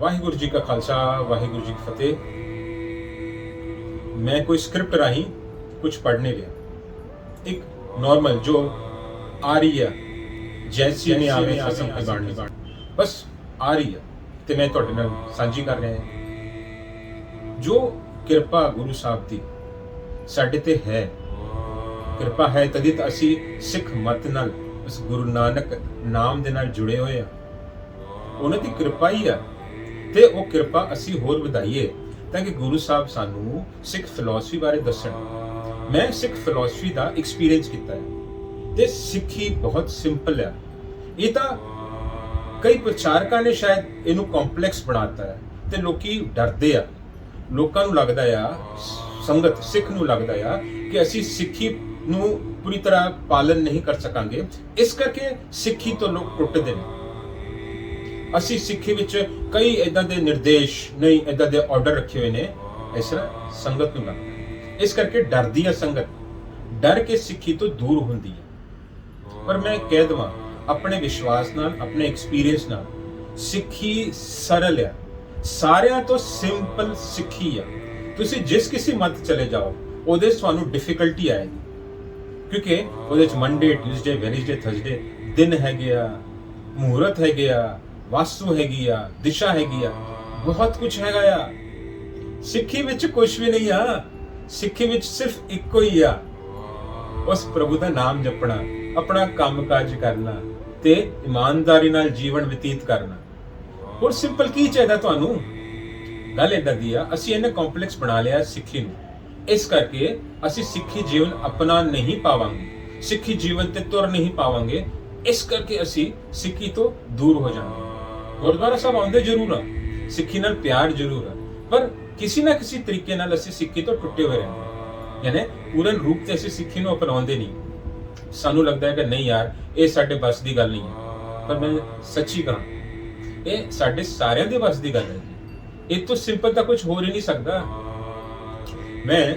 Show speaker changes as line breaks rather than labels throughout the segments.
ਵਾਹਿਗੁਰੂ ਜੀ ਕਾ ਖਾਲਸਾ ਵਾਹਿਗੁਰੂ ਜੀ ਕੀ ਫਤਿਹ। ਮੈਂ ਕੋਈ ਸਕ੍ਰਿਪਟ ਰਾਹੀਂ ਕੁਝ ਪੜ੍ਹ ਨਹੀਂ ਰਿਹਾ ਇੱਕ ਨਾਰਮਲ ਜੋ ਆ ਰਹੀ ਹੈ ਜੈਸੀ ਨੇ ਆਵੇ ਅਸਮ ਕੀ ਬਾਣੀ ਬਸ ਆ ਰਹੀ ਹੈ ਤੇ ਮੈਂ ਤੁਹਾਡੇ ਨਾਲ ਸਾਂਝੀ ਕਰ ਰਿਹਾ ਹਾਂ। ਜੋ ਕਿਰਪਾ ਗੁਰੂ ਸਾਹਿਬ ਦੀ ਸਾਡੇ ਤੇ ਹੈ ਕਿਰਪਾ ਹੈ ਤਦੀ ਤਾਂ ਅਸੀਂ ਸਿੱਖ ਮਤ ਨਾਲ ਉਸ ਗੁਰੂ ਨਾਨਕ ਨਾਮ ਦੇ ਨਾਲ ਜੁੜੇ ਹੋਏ ਆ ਉਹਨਾਂ ਦੀ ਕਿਰਪਾ ਹੀ ਆ ਤੇ ਉਹ ਕਿਰਪਾ ਅਸੀਂ ਹੋਰ ਵਧਾਈਏ, ਤਾਂ ਕਿ ਗੁਰੂ ਸਾਹਿਬ ਸਾਨੂੰ ਸਿੱਖ ਫਿਲਾਸਫੀ ਬਾਰੇ ਦੱਸਣ। ਮੈਂ ਸਿੱਖ ਫਿਲਾਸਫੀ ਦਾ ਐਕਸਪੀਰੀਅੰਸ ਕੀਤਾ ਹੈ ਤੇ ਸਿੱਖੀ ਬਹੁਤ ਸਿੰਪਲ ਹੈ ਇਹ ਤਾਂ ਕਈ ਪ੍ਰਚਾਰਕਾਂ ਨੇ ਸ਼ਾਇਦ ਇਹਨੂੰ ਕੰਪਲੈਕਸ ਬਣਾਤਾ ਹੈ ਤੇ ਲੋਕੀ ਡਰਦੇ ਆ। ਲੋਕਾਂ ਨੂੰ ਲੱਗਦਾ ਆ, ਸੰਗਤ ਸਿੱਖ ਨੂੰ ਲੱਗਦਾ ਆ ਕਿ ਅਸੀਂ ਸਿੱਖੀ ਨੂੰ ਪੂਰੀ ਤਰ੍ਹਾਂ ਪਾਲਨ ਨਹੀਂ ਕਰ ਸਕਾਂਗੇ। ਇਸ ਕਰਕੇ ਸਿੱਖੀ ਤੋਂ ਲੋਕ ਟੁੱਟਦੇ ਨੇ। ਅਸੀਂ ਸਿੱਖੀ ਵਿੱਚ ਕਈ ਇਦਾਂ ਦੇ ਨਿਰਦੇਸ਼ ਨਹੀਂ ਇਦਾਂ ਦੇ ਆਰਡਰ ਰੱਖੇ ਹੋਏ ਨੇ। ਇਸ ਤਰ੍ਹਾਂ ਸੰਗਤ ਨੂੰ ਲੱਗਦਾ ਇਸ ਕਰਕੇ ਡਰਦੀ ਹੈ ਸੰਗਤ। ਡਰ ਕੇ ਸਿੱਖੀ ਤੋਂ ਦੂਰ ਹੁੰਦੀ ਹੈ। ਪਰ ਮੈਂ ਕਹਿ ਦਵਾਂ, ਆਪਣੇ ਵਿਸ਼ਵਾਸ ਨਾਲ, ਆਪਣੇ ਐਕਸਪੀਰੀਅੰਸ ਨਾਲ, ਸਿੱਖੀ ਸਰਲ ਹੈ ਸਾਰਿਆਂ ਤੋਂ ਸਿੰਪਲ ਸਿੱਖੀ ਆ। ਤੁਸੀਂ ਜਿਸ ਕਿਸੇ ਮਤ ਚਲੇ ਜਾਓ, ਉਹਦੇ 'ਚ ਤੁਹਾਨੂੰ ਡਿਫਿਕਲਟੀ ਆਏਗੀ। ਕਿਉਂਕਿ ਉਹਦੇ ਚ ਮੰਡੇ ਟਿਊਜ਼ਡੇ ਵੈਨਸਡੇ ਥਰਸਡੇ ਦਿਨ ਹੈਗੇ ਆ ਮਹੂਰਤ ਹੈਗੇ ਆ ਵਾਸਤੂ ਹੈਗੀ ਆ, ਦਿਸ਼ਾ ਹੈਗੀ ਆ, ਬਹੁਤ ਕੁਝ ਹੈਗਾ ਆ। ਸਿੱਖੀ ਵਿੱਚ ਕੁਝ ਵੀ ਨਹੀਂ ਆ, ਸਿੱਖੀ ਵਿੱਚ ਸਿਰਫ ਇੱਕੋ ਹੀ ਆ। ਉਸ ਪ੍ਰਭੂ ਦਾ ਨਾਮ ਜਪਣਾ, ਆਪਣਾ ਕੰਮਕਾਜ ਕਰਨਾ ਤੇ ਇਮਾਨਦਾਰੀ ਨਾਲ ਜੀਵਨ ਬਤੀਤ ਕਰਨਾ। ਹੋਰ ਸਿੰਪਲ ਕੀ ਚਾਹੀਦਾ ਤੁਹਾਨੂੰ? ਗੱਲ ਏਦਾਂ ਦੀ ਆ, ਅਸੀਂ ਇਹਨੇ ਕੰਪਲੈਕਸ ਬਣਾ ਲਿਆ ਸਿੱਖੀ ਨੂੰ। ਇਸ ਕਰਕੇ ਅਸੀਂ ਸਿੱਖੀ ਜੀਵਨ ਅਪਣਾ ਨਹੀਂ ਪਾਵਾਂਗੇ, ਸਿੱਖੀ ਜੀਵਨ ਤੇ ਤੁਰ ਨਹੀਂ ਪਾਵਾਂਗੇ। ਇਸ ਕਰਕੇ ਅਸੀਂ ਸਿੱਖੀ ਤੋਂ ਦੂਰ ਹੋ ਜਾਵਾਂਗੇ। ਗੁਰਦੁਆਰਾ ਸਾਹਿਬ ਆਉਂਦੇ ਜ਼ਰੂਰ ਆ, ਸਿੱਖੀ ਨਾਲ ਪਿਆਰ ਜ਼ਰੂਰ ਆ, ਪਰ ਕਿਸੇ ਨਾ ਕਿਸੇ ਤਰੀਕੇ ਨਾਲ ਅਸੀਂ ਸਿੱਖੀ ਤੋਂ ਟੁੱਟੇ ਹੋਏ ਰਹਿੰਦੇ ਯਾਨੀ ਪੂਰਨ ਰੂਪ ਤੇ ਅਸੀਂ ਸਿੱਖੀ ਨੂੰ ਅਪਣਾਉਂਦੇ ਨਹੀਂ। ਸਾਨੂੰ ਲੱਗਦਾ ਹੈ ਕਿ ਨਹੀਂ ਯਾਰ, ਇਹ ਸਾਡੇ ਬਸ ਦੀ ਗੱਲ ਨਹੀਂ ਹੈ। ਪਰ ਮੈਂ ਸੱਚੀ ਕਹਾਂ, ਇਹ ਸਾਡੇ ਸਾਰਿਆਂ ਦੇ ਬਸ ਦੀ ਗੱਲ ਹੈ। ਇਹ ਤੋਂ ਸਿੰਪਲ ਤਾਂ ਕੁਝ ਹੋਰ ਹੀ ਨਹੀਂ ਸਕਦਾ। ਮੈਂ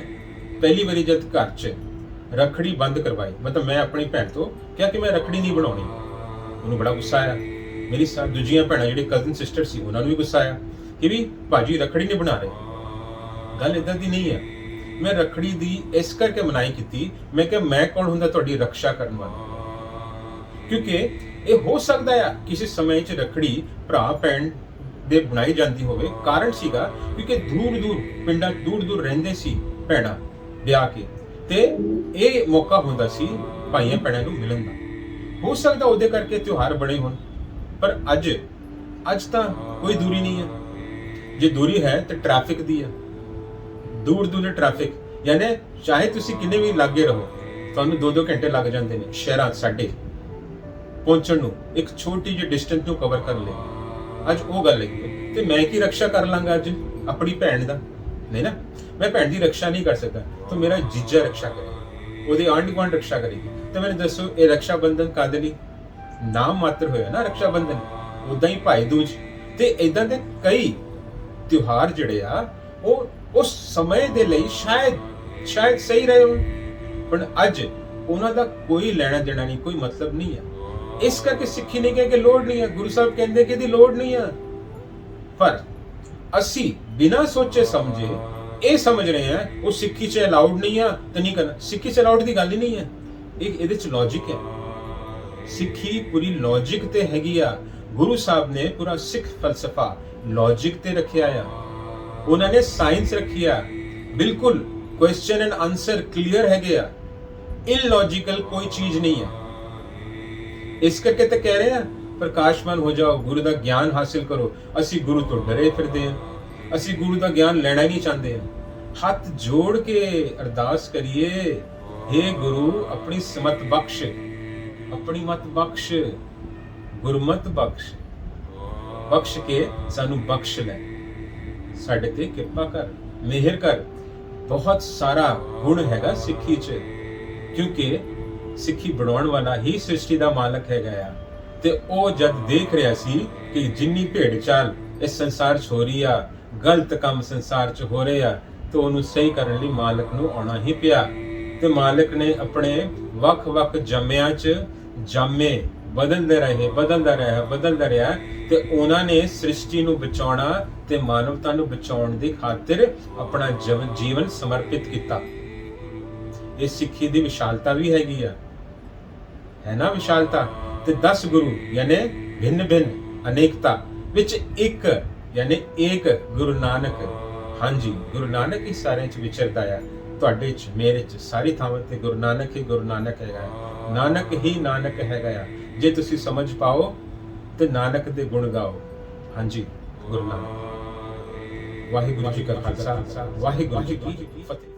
ਪਹਿਲੀ ਵਾਰੀ ਜਦ ਘਰ 'ਚ ਰਖੜੀ ਬੰਦ ਕਰਵਾਈ, ਮਤਲਬ ਮੈਂ ਆਪਣੀ ਭੈਣ ਤੋਂ ਕਿਹਾ ਕਿ ਮੈਂ ਰਖੜੀ ਨਹੀਂ ਬਣਾਉਣੀ। ਉਹਨੂੰ ਬੜਾ ਗੁੱਸਾ ਆਇਆ। ਮੇਰੀ ਸਾ, ਦੂਜੀਆਂ ਭੈਣਾਂ, ਜਿਹੜੇ ਕਜ਼ਨ ਸਿਸਟਰ ਸੀ, ਉਹਨਾਂ ਨੂੰ ਵੀ ਗੁੱਸਾ ਆਇਆ ਕਿ ਵੀ ਭਾਜੀ, ਰਖੜੀ ਨਹੀਂ ਬਣਾ ਰਹੇ। ਗੱਲ ਇਦਾਂ ਦੀ ਨਹੀਂ ਹੈ। ਮੈਂ ਰਖੜੀ ਦੀ ਇਸ ਕਰਕੇ ਮਨਾਈ ਕੀਤੀ, ਮੈਂ ਕਿ ਮੈਂ ਕੌਣ ਹੁੰਦਾ ਤੁਹਾਡੀ ਰੱਖਿਆ ਕਰਨ ਵਾਲਾ? ਕਿਉਂਕਿ ਇਹ ਹੋ ਸਕਦਾ ਆ, ਕਿਸੇ ਸਮੇਂ 'ਚ ਰਖੜੀ ਭਰਾ, ਭੈਣ ਦੇ ਬਣਾਈ ਜਾਂਦੀ ਹੋਵੇ। ਕਾਰਨ ਸੀਗਾ ਕਿਉਂਕਿ ਦੂਰ ਦੂਰ, ਪਿੰਡਾਂ ਦੂਰ ਦੂਰ ਰਹਿੰਦੇ ਸੀ ਭੈਣਾਂ ਵਿਆਹ ਕੇ। ਤੇ ਇਹ ਮੌਕਾ ਹੁੰਦਾ ਸੀ ਭਾਈਆਂ, ਭੈਣਾਂ ਨੂੰ ਮਿਲਣ ਦਾ। ਹੋ ਸਕਦਾ ਉਹਦੇ ਕਰਕੇ ਤਿਉਹਾਰ ਬਣੇ ਹੋਣ। ਪਰ ਅੱਜ ਅੱਜ ਤਾਂ ਕੋਈ ਦੂਰੀ ਨਹੀਂ ਹੈ। ਜੇ ਦੂਰੀ ਹੈ ਤਾਂ ਟ੍ਰੈਫਿਕ ਦੀ ਹੈ। ਦੂਰ ਦੂਰ ਟ੍ਰੈਫਿਕ ਯਾਨੀ ਚਾਹੇ ਤੁਸੀਂ ਕਿੰਨੇ ਵੀ ਲਾਗੇ ਰਹੋ, ਤੁਹਾਨੂੰ 2-2 ਘੰਟੇ ਲੱਗ ਜਾਂਦੇ ਨੇ ਸ਼ਹਿਰਾਂ ਸਾਡੇ। ਪਹੁੰਚਣ ਨੂੰ ਇੱਕ ਛੋਟੀ ਜਿਹੀ ਡਿਸਟੈਂਸ ਨੂੰ ਕਵਰ ਕਰ ਲਈ। ਅੱਜ ਉਹ ਗੱਲ ਹੈ ਤੇ ਮੈਂ ਕੀ ਰੱਖਿਆ ਕਰ ਲਾਂਗਾ ਅੱਜ? ਆਪਣੀ ਭੈਣ ਦਾ। ਨਹੀਂ ਨਾ, ਮੈਂ ਭੈਣ ਦੀ ਰੱਖਿਆ ਨਹੀਂ ਕਰ ਸਕਦਾ। ਤਾਂ ਮੇਰਾ ਜੀਜਾ ਰੱਖਿਆ ਕਰੇ। ਉਹਦੇ ਆਂਢ ਗੁਆਂਢ ਰੱਖਿਆ ਕਰੇਗੀ। ਤਾਂ ਮੈਨੂੰ ਦੱਸੋ, ਇਹ ਰੱਖਿਆ ਬੰਧਨ ਕਾਦੇ ਲਈ? ਨਾਮ ਮਾਤਰ ਹੋਇਆ ਨਾ ਰੱਖਿਆ ਬੰਧਨ ਉਦਾਂ ਹੀ ਭਾਈ ਦੂਜ। ਤੇ ਇਦਾਂ ਦੇ ਕਈ ਤਿਉਹਾਰ ਜਿਹੜੇ ਆ, ਉਹ ਉਸ ਸਮੇਂ ਦੇ ਲਈ ਸ਼ਾਇਦ ਸ਼ਾਇਦ ਸਹੀ ਰਹੇ ਹੋਣ। ਪਰ ਅੱਜ ਉਹਨਾਂ ਦਾ ਕੋਈ ਲੈਣਾ ਦੇਣਾ ਨਹੀਂ, ਕੋਈ ਮਤਲਬ ਨਹੀਂ ਹੈ ਇਸ ਕਰਕੇ ਸਿੱਖੀ ਨੇ ਕਹੇ ਕਿ ਲੋੜ ਨਹੀਂ ਹੈ ਗੁਰੂ ਸਾਹਿਬ ਕਹਿੰਦੇ ਕਿ ਇਹਦੀ ਲੋੜ ਨਹੀਂ ਹੈ ਪਰ ਅਸੀਂ ਬਿਨਾਂ ਸੋਚੇ ਸਮਝੇ ਇਹ ਸਮਝ ਰਹੇ ਹਾਂ ਉਹ ਸਿੱਖੀ 'ਚ ਅਲਾਉਡ ਨਹੀਂ ਆ, ਤੇ ਨਹੀਂ ਕਰਨਾ। ਸਿੱਖੀ 'ਚ ਅਲਾਉਡ ਦੀ ਗੱਲ ਹੀ ਨਹੀਂ ਹੈ ਇਹ, ਇਹਦੇ 'ਚ ਲੌਜੀਕ ਹੈ। ਸਿੱਖੀ ਪੂਰੀ ਲੌਜੀਕ ਤੇ ਹੈਗੀ ਆ। ਗੁਰੂ ਸਾਹਿਬ ਨੇ ਪੂਰਾ ਸਿੱਖ ਫਲਸਫਾ ਲੌਜੀਕ ਤੇ ਰੱਖਿਆ ਆ। ਉਹਨਾਂ ਨੇ ਸਾਇੰਸ ਰੱਖੀ ਆ। ਬਿਲਕੁਲ ਕੁਐਸਚਨ ਐਂਡ ਆਨਸਰ ਕਲੀਅਰ ਹੈਗੇ ਆ। ਇਲੌਜੀਕਲ ਕੋਈ ਚੀਜ਼ ਨਹੀਂ ਹੈ ਇਸ ਕਰਕੇ ਤਾਂ ਕਹਿ ਰਹੇ ਆ, ਪ੍ਰਕਾਸ਼ਮਾਨ ਹੋ ਜਾਓ, ਗੁਰੂ ਦਾ ਗਿਆਨ ਹਾਸਿਲ ਕਰੋ। ਅਸੀਂ ਗੁਰੂ ਤੋਂ ਡਰੇ ਫਿਰਦੇ ਹਾਂ ਅਸੀਂ ਗੁਰੂ ਦਾ ਗਿਆਨ ਲੈਣਾ ਹੀ ਨਹੀਂ ਚਾਹੁੰਦੇ ਹੱਥ ਜੋੜ ਕੇ ਅਰਦਾਸ ਕਰੀਏ हे ਗੁਰੂ, ਆਪਣੀ ਸਮਤ ਬਖਸ਼। ਆਪਣੀ ਮਤ ਬਖਸ਼ ਗੁਰਮਤ ਬਖਸ਼। ਬਖਸ਼ ਕੇ ਸਾਨੂੰ ਬਖਸ਼ ਲੈ। ਸਾਡੇ ਤੇ ਕਿਰਪਾ ਕਰ ਮਿਹਰ ਕਰ। ਬਹੁਤ ਸਾਰਾ ਗੁਣ ਹੈਗਾ ਸਿੱਖੀ 'ਚ ਕਿਉਂਕਿ ਸਿੱਖੀ ਬਣਾਉਣ ਵਾਲਾ ਹੀ ਸ੍ਰਿਸ਼ਟੀ ਦਾ ਮਾਲਕ ਹੈਗਾ ਆ। ਤੇ ਉਹ ਜਦ ਦੇਖ ਰਿਹਾ ਸੀ ਕਿ ਜਿੰਨੀ ਭੇਡ ਚਾਲ ਇਸ ਸੰਸਾਰ 'ਚ ਹੋ ਰਹੀ ਆ ਗਲਤ ਕੰਮ ਸੰਸਾਰ 'ਚ ਹੋ ਰਹੇ ਆ ਤੇ ਉਹਨੂੰ ਸਹੀ ਕਰਨ ਲਈ ਮਾਲਕ ਨੂੰ ਆਉਣਾ ਹੀ ਪਿਆ। ਤੇ ਮਾਲਕ ਨੇ ਆਪਣੇ ਵੱਖ-ਵੱਖ ਜੰਮਿਆਂ 'ਚ ਜਾਮੇ, ਬਦਲਦੇ ਰਹੇ, ਬਦਲਦਾ ਰਿਹਾ ਬਦਲਦਾ ਰਿਹਾ ਤੇ ਉਹਨਾਂ ਨੇ ਸ੍ਰਿਸ਼ਟੀ ਨੂੰ ਬਚਾਉਣਾ ਤੇ ਮਾਨਵਤਾ ਨੂੰ ਬਚਾਉਣ ਦੀ ਖਾਤਰ ਆਪਣਾ ਜੀਵਨ ਸਮਰਪਿਤ ਕੀਤਾ। ਇਹ ਸਿੱਖੀ ਦੀ ਵਿਸ਼ਾਲਤਾ ਵੀ ਹੈਗੀ ਆ। ਹੈ ਨਾ ਵਿਸ਼ਾਲਤਾ? ਤੇ 10 ਗੁਰੂ, ਯਾਨੀ ਭਿੰਨ ਭਿੰਨ, ਅਨੇਕਤਾ, ਵਿੱਚ ਇੱਕ, ਯਾਨੀ ਏਕ ਗੁਰੂ ਨਾਨਕ। ਹਾਂਜੀ, ਗੁਰੂ ਨਾਨਕ ਹੀ ਸਾਰਿਆਂ ਚ ਵਿਚਰਦਾ ਆ। ਤੁਹਾਡੇ ਚ ਮੇਰੇ ਚ ਸਾਰੀ ਥਾਵਾਂ ਤੇ ਗੁਰੂ ਨਾਨਕ ਹੀ ਗੁਰੂ ਨਾਨਕ ਹੈਗਾ ਹੈ। ਨਾਨਕ ਹੀ ਨਾਨਕ ਹੈਗਾ ਆ। ਜੇ ਤੁਸੀਂ ਸਮਝ ਪਾਓ ਤੇ ਨਾਨਕ ਦੇ ਗੁਣ ਗਾਓ। ਹਾਂਜੀ ਗੁਰੂ ਨਾਨਕ। ਵਾਹਿਗੁਰੂ ਜੀ ਕਾ ਖਾਲਸਾ। ਵਾਹਿਗੁਰੂ ਜੀ ਕੀ ਫਤਿਹ।